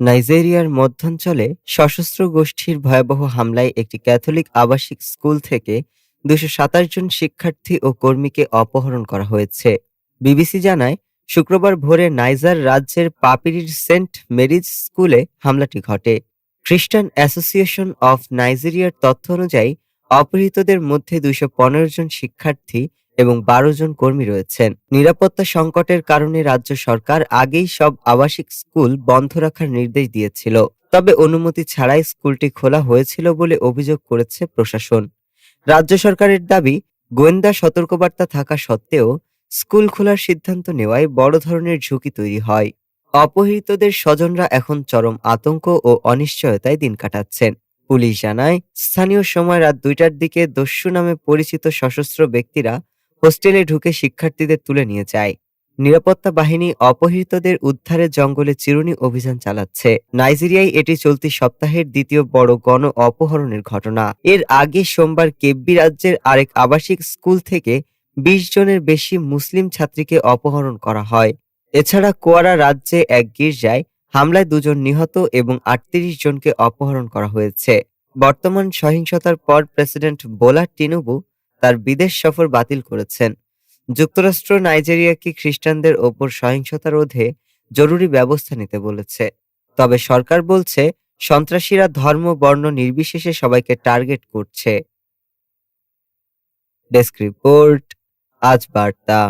নাইজেরিয়ার মধ্যাঞ্চলে সশস্ত্র গোষ্ঠীর ভয়াবহ হামলায় একটি ক্যাথলিক আবাসিক স্কুল থেকে দুশো সাতাশ জন শিক্ষার্থী ও কর্মীকে অপহরণ করা হয়েছে। বিবিসি জানায়, শুক্রবার ভোরে নাইজার রাজ্যের পাপিরির সেন্ট মেরিজ স্কুলে হামলাটি ঘটে। খ্রিস্টান অ্যাসোসিয়েশন অফ নাইজেরিয়ার তথ্য অনুযায়ী, অপহৃতদের মধ্যে পনেরো জন শিক্ষার্থী এবং বারো জন কর্মী রয়েছেন। নিরাপত্তা সংকটের কারণে রাজ্য সরকার আগেই সব আবাসিক স্কুল বন্ধ রাখার নির্দেশ দিয়েছিল। তবে অনুমতি ছাড়াই স্কুলটি খোলা হয়েছিল বলে অভিযোগ করেছে প্রশাসন। রাজ্য সরকারের দাবি, গোয়েন্দা সতর্কবার্তা থাকা সত্ত্বেও স্কুল খোলার সিদ্ধান্ত নেওয়ায় বড় ধরনের ঝুঁকি তৈরি হয়। অপহৃতদের স্বজনরা এখন চরম আতঙ্ক ও অনিশ্চয়তায় দিন কাটাচ্ছেন। পুলিশ জানায়, স্থানীয় সময় রাত দুইটার দিকে দস্যু নামে পরিচিত সশস্ত্র ব্যক্তিরা হোস্টেলে ঢুকে শিক্ষার্থীদের তুলে নিয়ে যায়। নিরাপত্তা বাহিনী অপহৃতদের উদ্ধারে জঙ্গলে চিরুনি অভিযান চালাচ্ছে। নাইজেরিয়ায় এটি চলতি সপ্তাহের দ্বিতীয় বড় গণ অপহরণের ঘটনা। এর আগে সোমবার কেব্বি রাজ্যের আরেক আবাসিক স্কুল থেকে বিশ জনের বেশি মুসলিম ছাত্রীকে অপহরণ করা হয়। এছাড়া কোয়ারা রাজ্যে এক গির্জায় হামলায় দুজন নিহত এবং আটত্রিশ জনকে অপহরণ করা হয়েছে। বর্তমান সহিংসতার পর প্রেসিডেন্ট বোলা টিনুবু তার বিদেশ সফর বাতিল করেছেন। যুক্তরাষ্ট্র নাইজেরিয়াকে খ্রিস্টানদের ওপর সহিংসতা রোধে জরুরি ব্যবস্থা নিতে বলেছে? তবে সরকার বলছে, সন্ত্রাসীরা ধর্ম, বর্ণ নির্বিশেষে সবাইকে টার্গেট করছে। ডেস্ক রিপোর্ট, আজ বার্তা।